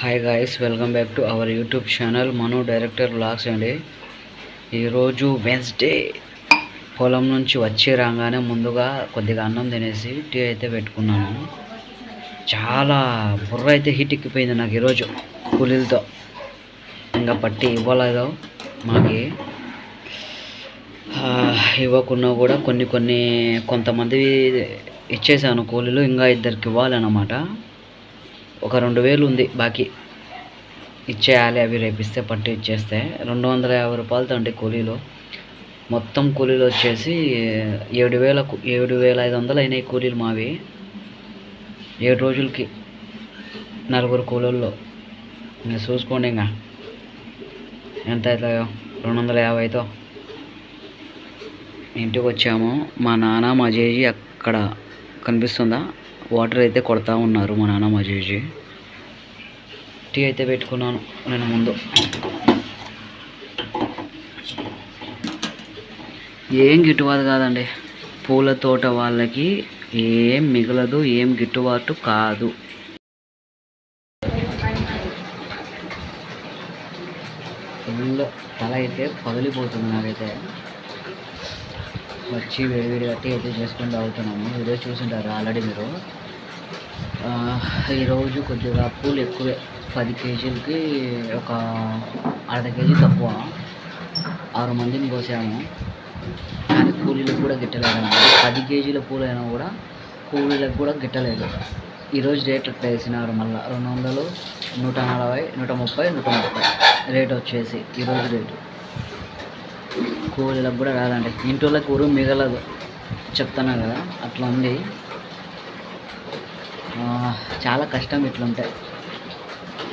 Hi guys welcome back to our YouTube channel Manu director blogs అండి. ఈరోజు Wednesday పొలం నుంచి వచ్చి రాగానే ముందుగా కొద్దిగా అన్నం తినేసి టీ అయితే పెట్టుకున్నాను. చాలా బుర్ర అయితే హిట్ ఎక్కిపోయింది నాకు ఈరోజు కూలీలతో. ఇంకా పట్టి ఇవ్వలేదు మాకి. ఇవ్వకుండా ఇవ్వకున్నా కూడా కొన్ని కొన్ని కొంతమంది ఇచ్చేసాను కూలీలు ఇంకా ఇద్దరికి ఇవ్వాలన్నమాట. ఒక రెండు వేలు ఉంది బాకీ. ఇచ్చేయాలి అవి రేపిస్తే పట్టి ఇచ్చేస్తే. రెండు వందల యాభై రూపాయలతో అండి కూలీలు. మొత్తం కూలీలు వచ్చేసి ఏడు వేల ఏడు వేల ఐదు వందలు అయినాయి కూలీలు మావి. ఏడు రోజులకి నలుగురు కూలీల్లో మీరు చూసుకోండి ఇంకా. ఎంత అవుతాయో? రెండు వందల యాభై అవుతావు ఇంటికి వచ్చాము మా నాన్న మా జేజీ అక్కడ కనిపిస్తుందా? వాటర్ అయితే కొడతా ఉన్నారు మా నాన్న మా జేజీ. టీ అయితే పెట్టుకున్నాను నేను ముందు. ఏం గిట్టుబాటు కాదండి. పూల తోట వాళ్ళకి ఏం మిగలదు ఏం గిట్టుబాటు కాదు. ఫుల్ తల అయితే పగిలిపోతుంది నాకైతే. వచ్చి వేడివేడి కట్టి అయితే చేసుకుంటూ తాగుతున్నాము. వీడియో చూసింటారు ఆల్రెడీ మీరు? ఈరోజు కొద్దిగా పూలు ఎక్కువే. పది కేజీలకి ఒక అర్ధ కేజీ తక్కువ. ఆరు మందిని కోసాము. కానీ కూలీలకు కూడా గిట్టలేదు పది కేజీల పూలైనా కూడా కూలీలకు కూడా గిట్టలేదు. ఈరోజు రేట్ ఎట్లా వేసినారు మళ్ళీ? రెండు వందలు నూట నలభై నూట ముప్పై నూట ముప్పై. రేట్ వచ్చేసి ఈరోజు రేటు. కూలీలకు కూడా రాదండి. ఇంటి వాళ్ళకి ఊరు మిగలదు. చెప్తున్నా కదా అట్లా ఉంది. చాలా కష్టం ఇట్లుంటాయి.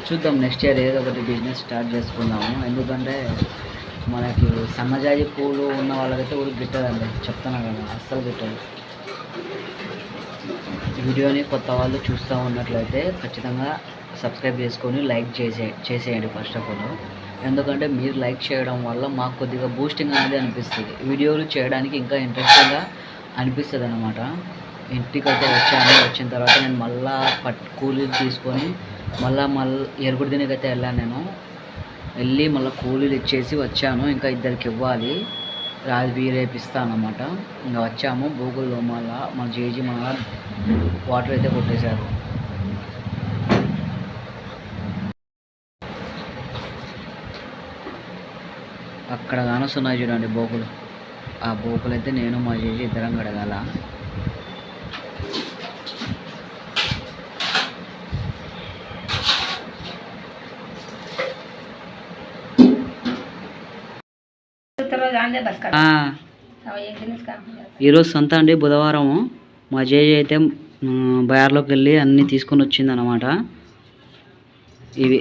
చూద్దాం నెక్స్ట్ ఇయర్ ఏదో ఒకటి బిజినెస్ స్టార్ట్ చేసుకుందాము. ఎందుకంటే మనకి సన్నజాజి పూలు ఉన్న వాళ్ళకైతే ఊరికి గిట్టదండి. చెప్తున్నా కదా అస్సలు గిట్టదు. వీడియోని కొత్త వాళ్ళు చూస్తూ ఉన్నట్లయితే ఖచ్చితంగా సబ్స్క్రైబ్ చేసుకొని లైక్ చేసే చేసేయండి ఫస్ట్ ఆఫ్ ఆల్ ఎందుకంటే మీరు లైక్ చేయడం వల్ల మాకు కొద్దిగా బూస్టింగ్ అనేది అనిపిస్తుంది. వీడియోలు చేయడానికి ఇంకా ఇంట్రెస్టింగ్గా అనిపిస్తుంది అనమాట ఇంటికైతే వచ్చాను. వచ్చిన తర్వాత నేను మళ్ళా పట్ కూలీలు తీసుకొని మళ్ళా మళ్ళీ ఎరుగుడు దినకైతే వెళ్ళాను నేను. వెళ్ళి మళ్ళీ కూలీలు ఇచ్చేసి వచ్చాను. ఇంకా ఇద్దరికి ఇవ్వాలి. రాజు రేపిస్తాను అనమాట ఇంకా వచ్చాము. భూగుల్లో మళ్ళా మా జేజీ మళ్ళా వాటర్ అయితే కొట్టేశారు. అక్కడ కానొస్తున్నాయి చూడండి బోకులు ఆ బోకులు అయితే నేను మా జేజీ ఇద్దరం కడగాల ఆ, ఈరోజు సొంత అండి బుధవారము. మా జేజీ అయితే మ్, బజార్లోకి వెళ్ళి అన్నీ తీసుకొని వచ్చింది అనమాట ఇవి.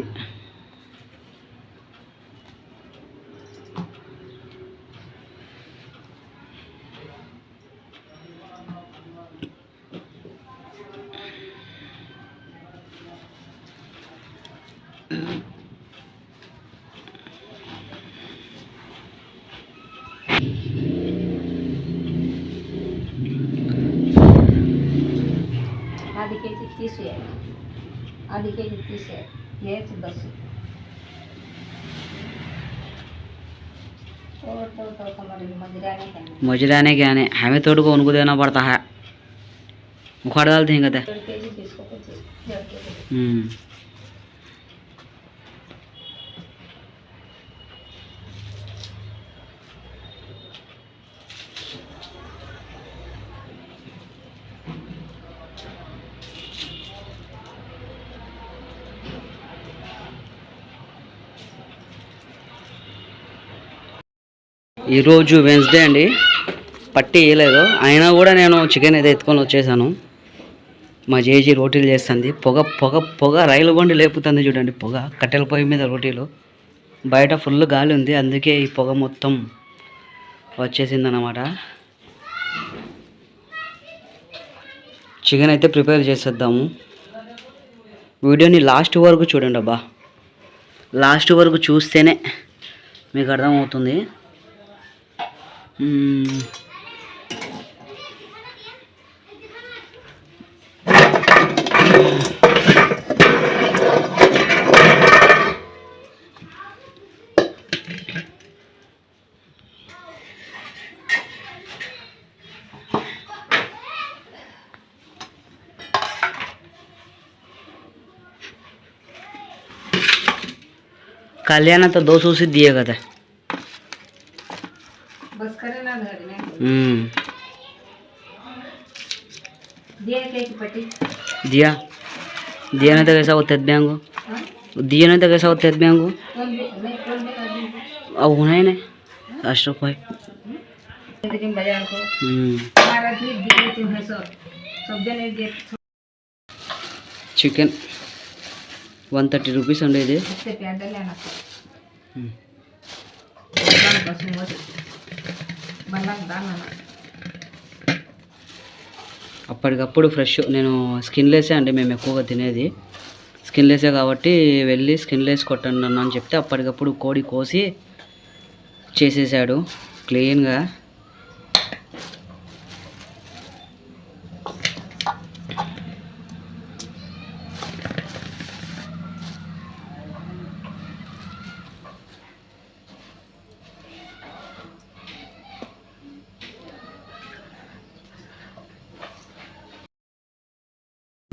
आधी के जी तीस है आधी के जी तीस है ये तो दस मजराने के आने हमें तोड़ को उनको देना पड़ता है। उखाड़ डालते हैं कहते हैं। ఈరోజు వెన్స్డే అండి. పట్టి వేయలేదు. అయినా కూడా నేను చికెన్ అయితే ఎత్తుకొని వచ్చేసాను. మా జేజీ రోటీలు చేస్తుంది. పొగ పొగ పొగ రైలు బండి లేపుతుంది చూడండి. పొగ కట్టెల పొయ్యి మీద రోటీలు. బయట ఫుల్ గాలి ఉంది. అందుకే ఈ పొగ మొత్తం వచ్చేసింది అన్నమాట చికెన్ అయితే ప్రిపేర్ చేసేద్దాము. వీడియోని లాస్ట్ వరకు చూడండి అబ్బా. లాస్ట్ వరకు చూస్తేనే మీకు అర్థమవుతుంది. कालियाना तो दो सौ से दिएगा था। बस करे ना घर में हम्म, दिए केक पट्टी दिया दिया नहीं तो कैसा होता है बैंक हाँ? दिया नहीं तो कैसा होता है बैंक कौन भी नहीं कौन भी कर दी अब होना ही नहीं अशरफ भाई दिन बाजार को हम्म, हमारा भी दिए तुम्हें सब सब जने दिए చికెన్ వన్ థర్టీ రూపీస్ అండి అప్పటికప్పుడు ఫ్రెష్ నేను స్కిన్లెస్సే అండి మేము ఎక్కువగా తినేది. స్కిన్లెస్సే కాబట్టి వెళ్ళి స్కిన్లెస్ కొట్టండి అన్నా అని చెప్తే అప్పటికప్పుడు కోడి కోసి చేసేసాడు. క్లీన్గా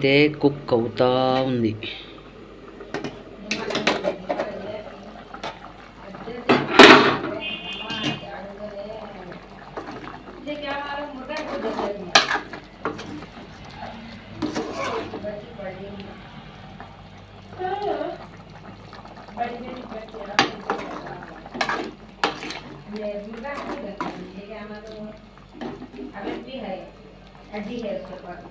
అయితే cầu అవుతా ఉంది Yeah, you got to do that. You got to do that. I don't see her. చేసుకోవాలి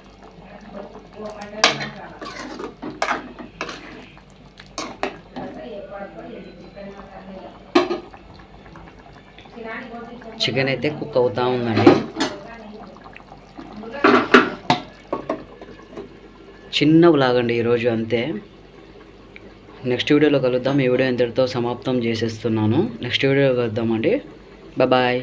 చికెన్ అయితే కుక్ అవుతూ ఉందండి. చిన్న లాగండి ఈరోజు అంతే. నెక్స్ట్ వీడియోలో కలుద్దాం. ఈ వీడియో ఇంతటితో సమాప్తం చేసేస్తున్నాను. నెక్స్ట్ వీడియోలో కలుద్దామండి. బాయ్